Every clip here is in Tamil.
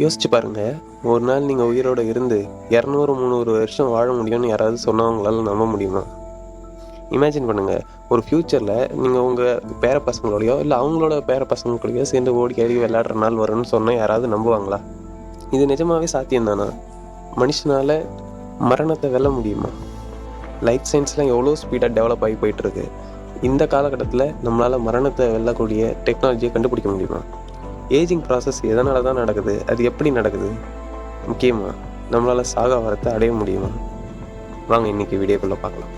யோசிச்சு பாருங்க. ஒரு நாள் நீங்கள் உயிரோட இருந்து இரநூறு முந்நூறு வருஷம் வாழ முடியும்னு யாராவது சொன்னவங்களால நம்ப முடியுமா? இமேஜின் பண்ணுங்க. ஒரு ஃப்யூச்சரில் நீங்கள் உங்கள் பேர பசங்களோடையோ இல்லை அவங்களோட பேர பசங்களோடையோ சேர்ந்து ஓடி கேடி விளையாடுற நாள் வரும்னு சொன்னால் யாராவது நம்புவாங்களா? இது நிஜமாவே சாத்தியம் தானா? மனுஷனால் மரணத்தை வெல்ல முடியுமா? லைஃப் சயின்ஸ்லாம் எவ்வளோ ஸ்பீடாக டெவலப் ஆகி போயிட்டுருக்கு இந்த காலகட்டத்தில் நம்மளால் மரணத்தை வெல்லக்கூடிய டெக்னாலஜியை கண்டுபிடிக்க முடியுமா? ஏஜிங் ப்ராசஸ் எதனால தான் நடக்குது? அது எப்படி நடக்குது? முக்கியமாக நம்மளால் சாக வரத்தை அடைய முடியுமா? வாங்க இன்னைக்கு வீடியோக்குள்ளே பார்க்கலாம்.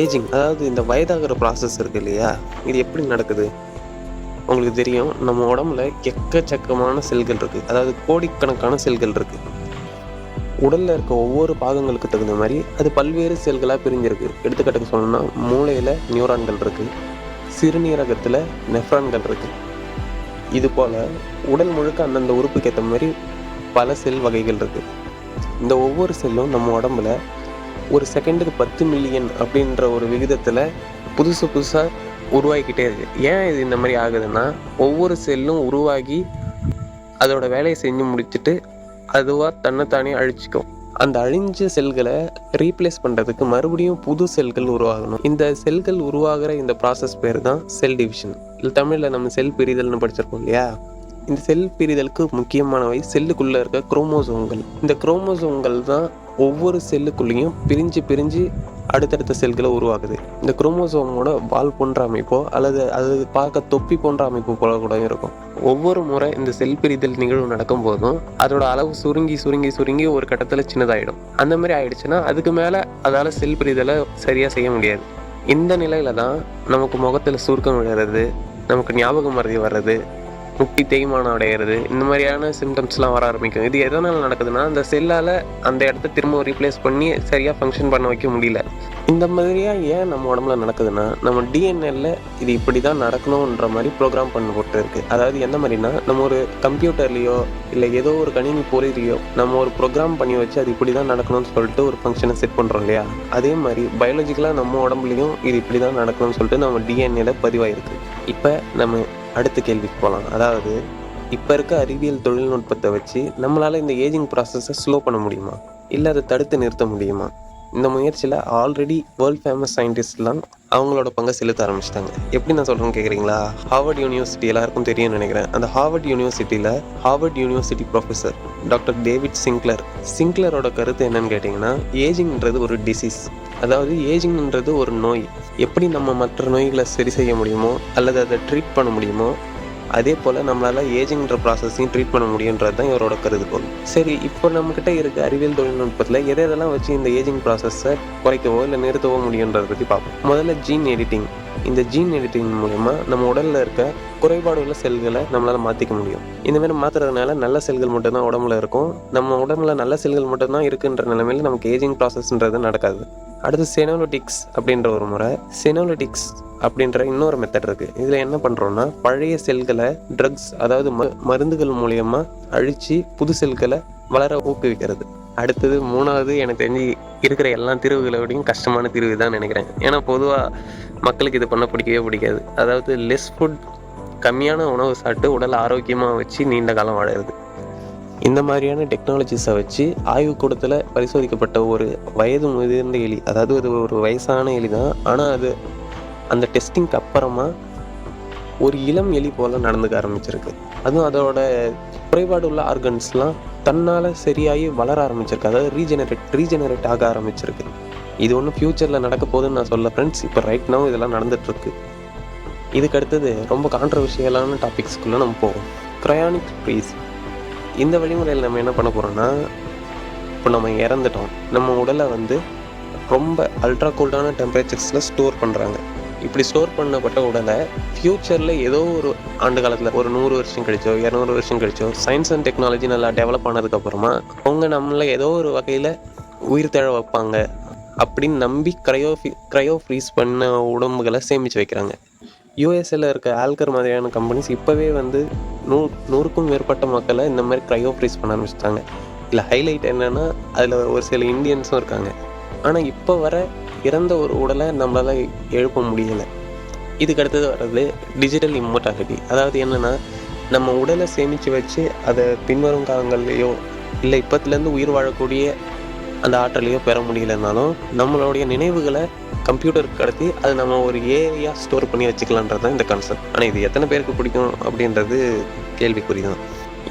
ஏஜிங் அதாவது இந்த வயதாகிற ப்ராசஸ் இருக்கு இல்லையா? இது எப்படி நடக்குது? உங்களுக்கு தெரியும் நம்ம உடம்புல எக்கச்சக்கமான செல்கள் இருக்குது அதாவது கோடிக்கணக்கான செல்கள் இருக்குது உடலில் இருக்க ஒவ்வொரு பாகங்களுக்கு தகுந்த மாதிரி அது பல்வேறு செல்களாக பிரிஞ்சிருக்கு. எடுத்துக்காட்டுக்கு சொல்லணும்னா மூளையில் நியூரான்கள் இருக்குது சிறுநீரகத்தில் நெஃப்ரான்கள் இருக்குது இது போல் உடல் முழுக்க அந்தந்த உறுப்புக்கு ஏற்ற மாதிரி பல செல் வகைகள் இருக்குது இந்த ஒவ்வொரு செல்லும் நம்ம உடம்புல ஒரு செகண்டுக்கு பத்து மில்லியன் அப்படின்ற ஒரு விகிதத்தில் புதுசு புதுசாக உருவாகிக்கிட்டே இருக்கு. ஏன் இது இந்த மாதிரி ஆகுதுன்னா ஒவ்வொரு செல்லும் உருவாகி அதோட வேலையை செஞ்சு முடிச்சுட்டு அதுவாக தன்னைத்தானே அழிச்சிக்கும். அந்த அழிஞ்ச செல்களை ரீப்ளேஸ் பண்ணுறதுக்கு மறுபடியும் புது செல்கள் உருவாகணும். இந்த செல்கள் உருவாகிற இந்த ப்ராசஸ் பேர் தான் செல் டிவிஷன் இல்லை தமிழில் நம்ம செல் பிரிதல்னு படிச்சிருக்கோம் இல்லையா? இந்த செல் பிரிதலுக்கு முக்கியமானவை செல்லுக்குள்ளே இருக்க குரோமோசோம்கள் இந்த குரோமோசோம்கள் தான் ஒவ்வொரு செல்லுக்குள்ளேயும் பிரிஞ்சு பிரிஞ்சு அடுத்தடுத்த செல்களை உருவாகுது இந்த குரோமோசோமோட வால் போன்ற அமைப்போ அல்லது அது பார்க்க தொப்பி போன்ற அமைப்பு போல கூட இருக்கும். ஒவ்வொரு முறை இந்த செல் பிரிதல் நிகழ்வு நடக்கும் போதும் அதோட அளவு சுருங்கி சுருங்கி சுருங்கி ஒரு கட்டத்தில் சின்னதாயிடும். அந்த மாதிரி ஆயிடுச்சுன்னா அதுக்கு மேலே அதால் செல் பிரிதலை சரியாக செய்ய முடியாது. இந்த நிலையில தான் நமக்கு முகத்தில் சுருக்கம் விழுறது நமக்கு ஞாபகம் மறதி வர்றது முட்டி தேய்மானம் அடையிறது இந்த மாதிரியான சிம்டம்ஸ்லாம் வர ஆரம்பிக்கும். இது எதனால் நடக்குதுன்னா அந்த செல்லால் அந்த இடத்த திரும்ப ரீப்ளேஸ் பண்ணி சரியாக ஃபங்க்ஷன் பண்ண வைக்க முடியல. இந்த மாதிரியாக ஏன் நம்ம உடம்புல நடக்குதுன்னா நம்ம டிஎன்எல்ல இது இப்படி தான் நடக்கணுன்ற மாதிரி ப்ரோக்ராம் பண்ண போட்டு இருக்கு அதாவது எந்த மாதிரினா நம்ம ஒரு கம்ப்யூட்டர்லேயோ இல்லை ஏதோ ஒரு கணினி பொறியிலையோ நம்ம ஒரு ப்ரோக்ராம் பண்ணி வச்சு அது இப்படி தான் நடக்கணும்னு சொல்லிட்டு ஒரு ஃபங்க்ஷனை செட் பண்ணுறோம் இல்லையா? அதே மாதிரி பயாலஜிக்கலாக நம்ம உடம்புலையும் இது இப்படி தான் நடக்கணும்னு சொல்லிட்டு நம்ம டிஎன்ஏல பதிவாயிருக்கு. இப்போ நம்ம அடுத்த கேள்விக்கு போகலாம் அதாவது இப்போ இருக்க அறிவியல் தொழில்நுட்பத்தை வச்சு நம்மளால் இந்த ஏஜிங் ப்ராசஸை ஸ்லோ பண்ண முடியுமா? இல்லை அதை தடுத்து நிறுத்த முடியுமா? இந்த முயற்சியில் ஆல்ரெடி வேர்ல்ட் ஃபேமஸ் சயின்டிஸ்ட்லாம் அவங்களோட பங்கை செலுத்த ஆரம்பிச்சிட்டாங்க. எப்படி நான் சொல்கிறேன்னு கேட்குறீங்களா ஹார்வர்ட் யூனிவர்சிட்டி எல்லாருக்கும் தெரியும்னு நினைக்கிறேன். அந்த ஹார்வர்ட் யூனிவர்சிட்டியில் Harvard university professor doctor David Sinclair சிங்க்லரோட கருத்து என்னன்னு கேட்டிங்கன்னா ஏஜிங்ன்றது ஒரு டிசீஸ் அதாவது ஏஜிங்ன்றது ஒரு நோய். எப்படி நம்ம மற்ற நோய்களை சரி செய்ய முடியுமோ அல்லது அதை ட்ரீட் பண்ண முடியுமோ அதே போல் நம்மளால் ஏஜிங்ன்ற ப்ராசஸையும் ட்ரீட் பண்ண முடியுன்றது தான் இவரோட கருதுகோள் சரி இப்போ நம்மக்கிட்ட இருக்க அறிவியல் தொழில்நுட்பத்தில் எதை எதெல்லாம் வச்சு இந்த ஏஜிங் ப்ராசஸை குறைக்கவோ இல்லை நிறுத்தவோ முடியுன்றதை பற்றி பார்ப்போம். முதல்ல ஜீன் எடிட்டிங் இந்த ஜீன் எடிட்டிங் மூலயமா நம்ம உடலில் இருக்க குறைபாடு உள்ள செல்களை நம்மளால் மாற்றிக்க முடியும். இந்த மாதிரி மாற்றுறதுனால நல்ல செல்கள் மட்டும்தான் உடம்புல இருக்கும். நம்ம உடம்புல நல்ல செல்கள் மட்டும்தான் இருக்குன்ற நிலைமையில் நமக்கு ஏஜிங் ப்ராசஸ்ன்றது நடக்காது. அடுத்து செனோலிட்டிக்ஸ் அப்படின்ற ஒரு முறை. செனோலிட்டிக்ஸ் அப்படின்ற இன்னொரு மெத்தட் இருக்குது இதில் என்ன பண்ணுறோன்னா பழைய செல்களை ட்ரக்ஸ் அதாவது ம மருந்துகள் மூலயமா அழித்து புது செல்களை வளர ஊக்குவிக்கிறது. அடுத்தது மூணாவது எனக்கு தெரிஞ்சு இருக்கிற எல்லா தீர்வுகளோடையும் கஷ்டமான தீர்வு தான் நினைக்கிறேன். ஏன்னா பொதுவாக மக்களுக்கு இது பண்ண பிடிக்கவே பிடிக்காது. அதாவது லெஸ் ஃபுட் கம்மியான உணவு சாப்பிட்டு உடலை ஆரோக்கியமாக வச்சு நீண்ட காலம் வாழறது. இந்த மாதிரியான டெக்னாலஜிஸை வச்சு ஆய்வுக்கூடத்தில் பரிசோதிக்கப்பட்ட ஒரு வயது முதிர்ந்த எலி அதாவது அது ஒரு வயசான எலி தான் ஆனால் அது அந்த டெஸ்டிங்க்கு அப்புறமா ஒரு இளம் எலி போல் நடந்துக்க ஆரம்பிச்சிருக்கு. அதுவும் அதோட குறைபாடு உள்ள ஆர்கன்ஸ்லாம் தன்னால் சரியாகி வளர ஆரம்பிச்சிருக்கு. அதாவது ரீஜெனரேட் ரீஜெனரேட் ஆக ஆரம்பிச்சிருக்கு. இது ஒன்றும் ஃப்யூச்சரில் நடக்க போகுதுன்னு நான் சொல்ல ஃப்ரெண்ட்ஸ் இப்போ ரைட் நவ் இதெல்லாம் நடந்துட்டுருக்கு. இதுக்கு அடுத்தது ரொம்ப கான்ட்ரவர்ஷியலான டாபிக்ஸ்க்குள்ளே நம்ம போவோம். க்ரையானிக் ஃப்ரீஸ் இந்த வழிமுறையில் நம்ம என்ன பண்ண போகிறோம்னா இப்போ நம்ம இறந்துட்டோம். நம்ம உடலை வந்து ரொம்ப அல்ட்ரா கோல்டான டெம்பரேச்சர்ஸில் ஸ்டோர் பண்ணுறாங்க இப்படி ஸ்டோர் பண்ணப்பட்ட உடலை ஃப்யூச்சரில் ஏதோ ஒரு ஆண்டு காலத்தில் ஒரு நூறு வருஷம் கழிச்சோ இரநூறு வருஷம் கழிச்சோ சயின்ஸ் அண்ட் டெக்னாலஜி நல்லா டெவலப் ஆனதுக்கப்புறமா அவங்க நம்மளை ஏதோ ஒரு வகையில் உயிர் தழ வைப்பாங்க. அப்படின்னு நம்பி க்ரையோ க்ரையோ ஃப்ரீஸ் பண்ண உடம்புகளை சேமித்து வைக்கிறாங்க. யூஎஸ்ஏல இருக்க ஆல்கர் மாதிரியான கம்பெனிஸ் இப்போவே வந்து நூ நூறுக்கும் மேற்பட்ட மக்களை இந்த மாதிரி க்ரையோ ஃப்ரீஸ் பண்ண ஆரம்பிச்சிட்டாங்க. இல்லை ஹைலைட் என்னென்னா அதில் ஒரு சில இந்தியன்ஸும் இருக்காங்க. ஆனால் இப்போ வர இறந்த ஒரு உடலை நம்மளால் எழுப்ப முடியலை. இதுக்கு அடுத்தது வர்றது டிஜிட்டல் இம்மோர்டாலிட்டி அதாவது என்னென்னா நம்ம உடலை சேமித்து வச்சு அதை பின்வரும் காலங்கள்லேயோ இல்லை இப்போத்துலேருந்து உயிர் வாழக்கூடிய அந்த ஆற்றலையோ பெற முடியலனாலும் நம்மளுடைய நினைவுகளை கம்ப்யூட்டருக்கு கடத்தி அது நம்ம ஒரு ஏரியா ஸ்டோர் பண்ணி வச்சுக்கலான்றது தான் இந்த கான்செப்ட் ஆனால் இது எத்தனை பேருக்கு பிடிக்கும் அப்படின்றது கேள்விக்குறி தான்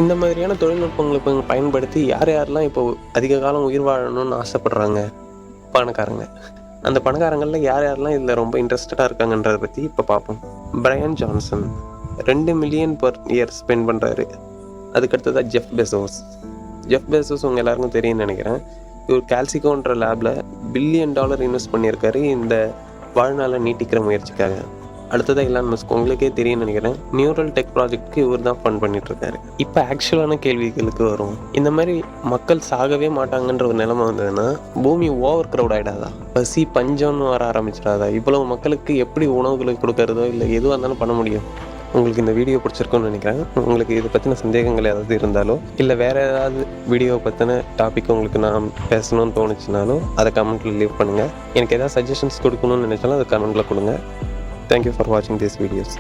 இந்த மாதிரியான தொழில்நுட்பங்களை பயன்படுத்தி யார் யாரெல்லாம் இப்போ அதிக காலம் உயிர் வாழணும்னு ஆசைப்படுறாங்க? பணக்காரங்க. அந்த பணக்காரங்களில் யார் யாரெல்லாம் இதில் ரொம்ப இன்ட்ரெஸ்டடாக இருக்காங்கன்றத பற்றி இப்போ பார்ப்போம். பிரையன் ஜான்சன் ரெண்டு மில்லியன் பர் இயர் ஸ்பெண்ட் பண்ணுறாரு அதுக்கடுத்ததாக ஜெஃப் பெசோஸ் ஜெஃப் பெசோஸ் உங்கள் எல்லாருக்கும் தெரியும்னு நினைக்கிறேன். இவர் கால்சிகோன்ற லேபில் பில்லியன் டாலர் இன்வெஸ்ட் பண்ணியிருக்காரு. இந்த வாழ்நாளை நீட்டிக்கிற முயற்சிக்காக. அடுத்ததாக இல்லான் மஸ்க் உங்களுக்கே தெரியும்னு நினைக்கிறேன். நியூரல் டெக் ப்ராஜெக்ட்க்கு இவர் தான் ஃபண்ட் பண்ணிட்டு இருக்காரு இப்போ ஆக்சுவலான கேள்விகளுக்கு வரும் இந்த மாதிரி மக்கள் சாகவே மாட்டாங்கன்ற ஒரு நிலைமை வந்ததுன்னா பூமி ஓவர் க்ரௌட் ஆகிடாதா பசி பஞ்சம்னு வர ஆரம்பிச்சிடாதா? இவ்வளவு மக்களுக்கு எப்படி உணவுகளை கொடுக்கறதோ இல்லை எதுவாக இருந்தாலும் பண்ண முடியும். உங்களுக்கு இந்த வீடியோ பிடிச்சிருக்குன்னு நினைக்கிறேன். உங்களுக்கு இதை பற்றின சந்தேகங்கள் ஏதாவது இருந்தாலோ இல்லை வேறு ஏதாவது வீடியோ பற்றின டாபிக் உங்களுக்கு நான் பேசணும்னு தோணுச்சுனாலும் அதை கமெண்ட்டில் லீவ் பண்ணுங்கள் எனக்கு ஏதாவது சஜஷன்ஸ் கொடுக்கணும்னு நினச்சாலும் அதை கமெண்ட்டில் கொடுங்க. தேங்க்யூ ஃபார் வாட்சிங் திஸ் வீடியோஸ்